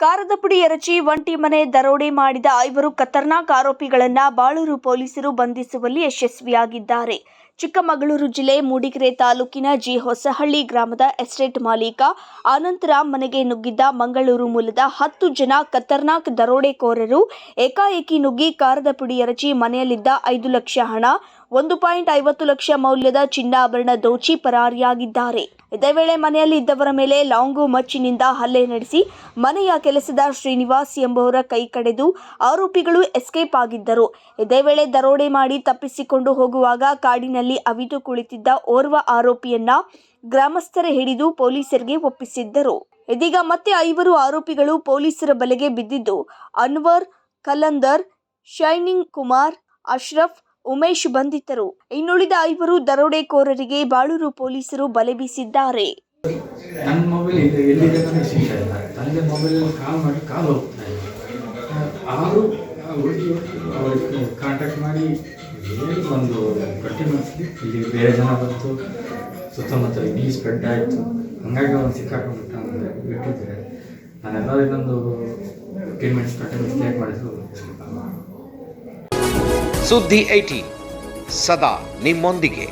ಕಾರದ ಪುಡಿ ಎರಚಿ ಒಂಟಿ ಮನೆ ದರೋಡೆ ಮಾಡಿದ ಐವರು ಖತರ್ನಾಕ್ ಆರೋಪಿಗಳನ್ನ ಬಾಳೂರು ಪೊಲೀಸರು ಬಂಧಿಸುವಲ್ಲಿ ಯಶಸ್ವಿಯಾಗಿದ್ದಾರೆ. ಚಿಕ್ಕಮಗಳೂರು ಜಿಲ್ಲೆ ಮೂಡಿಗೆರೆ ತಾಲೂಕಿನ ಜಿ ಹೊಸಹಳ್ಳಿ ಗ್ರಾಮದ ಎಸ್ಟೇಟ್ ಮಾಲೀಕ ಆನಂತರಾಮ್ ಮನೆಗೆ ನುಗ್ಗಿದ್ದ ಮಂಗಳೂರು ಮೂಲದ ಹತ್ತು ಜನ ಖತರ್ನಾಕ್ ದರೋಡೆಕೋರರು ಏಕಾಏಕಿ ನುಗ್ಗಿ ಕಾರದ ಪುಡಿ ಎರಚಿ ಮನೆಯಲ್ಲಿದ್ದ ಐದು ಲಕ್ಷ ಹಣ, ಒಂದು ಪಾಯಿಂಟ್ ಐವತ್ತು ಲಕ್ಷ ಮೌಲ್ಯದ ಚಿನ್ನಾಭರಣ ದೋಚಿ ಪರಾರಿಯಾಗಿದ್ದಾರೆ. ಇದೇ ವೇಳೆ ಮನೆಯಲ್ಲಿ ಇದ್ದವರ ಮೇಲೆ ಲಾಂಗು ಮಚ್ಚಿನಿಂದ ಹಲ್ಲೆ ನಡೆಸಿ ಮನೆಯ ಕೆಲಸದ ಶ್ರೀನಿವಾಸ್ ಎಂಬುವರ ಕೈ ಕಡೆದು ಆರೋಪಿಗಳು ಎಸ್ಕೇಪ್ ಆಗಿದ್ದರು. ಇದೇ ವೇಳೆ ದರೋಡೆ ಮಾಡಿ ತಪ್ಪಿಸಿಕೊಂಡು ಹೋಗುವಾಗ ಕಾಡಿನಲ್ಲಿ ಅವಿತು ಕುಳಿತಿದ್ದ ಓರ್ವ ಆರೋಪಿಯನ್ನ ಗ್ರಾಮಸ್ಥರೇ ಹಿಡಿದು ಪೊಲೀಸರಿಗೆ ಒಪ್ಪಿಸಿದ್ದರು. ಇದೀಗ ಮತ್ತೆ ಐವರು ಆರೋಪಿಗಳು ಪೊಲೀಸರ ಬಲೆಗೆ ಬಿದ್ದಿದ್ದು, ಅನ್ವರ್, ಕಲಂದರ್, ಶೈನಿಂಗ್ ಕುಮಾರ್, ಅಶ್ರಫ್, ಉಮೇಶ್ ಬಂಧಿತರು. ಇನ್ನುಳಿದ ಐವರು ದರೋಡೆಕೋರರಿಗೆ ಬಾಳೂರು ಪೊಲೀಸರು ಬಲೆ ಬೀಸಿದ್ದಾರೆ. ನನ್ನ ಮೊಬೈಲ್ ಎಲ್ಲಿದೆ ನನಗೆ ಸಿಗ್ತಾ ಇಲ್ಲ. ಕಾಲ್ ಮಾಡಿ ಕಾಲ್ ಹೋಗ್ತಾ ಹುಡುಗಿ ಕಾಂಟ್ಯಾಕ್ಟ್ ಮಾಡಿ ಒಂದು ಕಂಟಿನ್ಯೂಸ್ಲಿ ಇಲ್ಲಿ ಬೇರೆ ಜನ ಬಂತು. ಸುತ್ತಮುತ್ತ ಇಡೀ ಸ್ಪ್ರೆಡ್ ಆಯಿತು. ಹಂಗಾಗಿ ಒಂದು ಸಿಕ್ಕಾಕೊಂಡ್ಬಿಟ್ಟ ಅಂದರೆ ಬಿಟ್ಟಿದ್ದಾರೆ. ನಾನೆಲ್ಲ ಇನ್ನೊಂದು ಫಿಫ್ಟೀನ್ ಮಿನಿಟ್ಸ್ ಮಿನಿಟ್ಸ್ ಲೇಟ್ ಮಾಡಿದ್ರು ಸುದ್ದಿ ಐಟಿ ಸದಾ ನಿಮ್ಮೊಂದಿಗೆ.